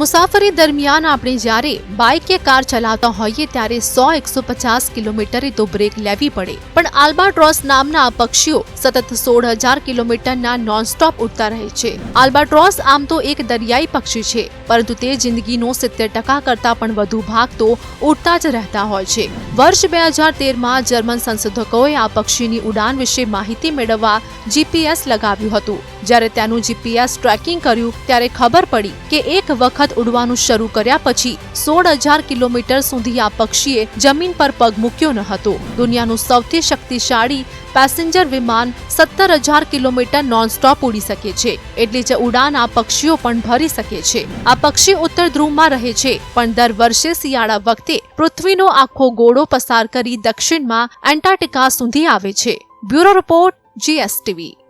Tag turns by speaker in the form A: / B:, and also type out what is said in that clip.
A: મુસાફરી દરમિયાન આપણે જ્યારે બાઇક કે કાર ચલાવતા હોઈએ ત્યારે સો એકસો પચાસ કિલોમીટરે તો બ્રેક લેવી પડે. પણ આલ્બાટ્રોસ નામના આ પક્ષીઓ સતત સોળ હજાર કિલોમીટરના નોનસ્ટોપ ઉડતા રહે છે. આલ્બાટ્રોસ આમ તો એક દરિયાઈ પક્ષી છે, પરંતુ તે જિંદગીનો સિત્તેર ટકા કરતાં પણ વધુ ભાગ તો ઉડતા જ રહેતા હોય છે. વર્ષ બે હજાર તેરમાં જર્મન સંશોધકોએ આ પક્ષીની ઉડાન વિશે માહિતી મેળવવા જીપીએસ લગાવ્યું હતું. જ્યારે તેનું જીપીએસ ટ્રેકિંગ કર્યું, ત્યારે ખબર પડી કે એક વખત ઉડવાનું શરૂ કર્યા પછી સોળ હજાર કિલોમીટર સુધી આ પક્ષીએ જમીન પર પગ મૂક્યો ન હતો. દુનિયાનું સૌથી શક્તિશાળી પેસેન્જર વિમાન સત્તર હજાર કિલોમીટર નોનસ્ટોપ ઉડી શકે છે. એટલે જ ઉડાન આ પક્ષીઓ પણ ભરી શકે છે. આ પક્ષી ઉત્તર ધ્રુવમાં રહે છે, પણ દર વર્ષે શિયાળા વખતે પૃથ્વીનો આખો ગોળો પસાર કરી દક્ષિણમાં એન્ટાર્ટિકા સુધી આવે છે. Bureau report, GSTV.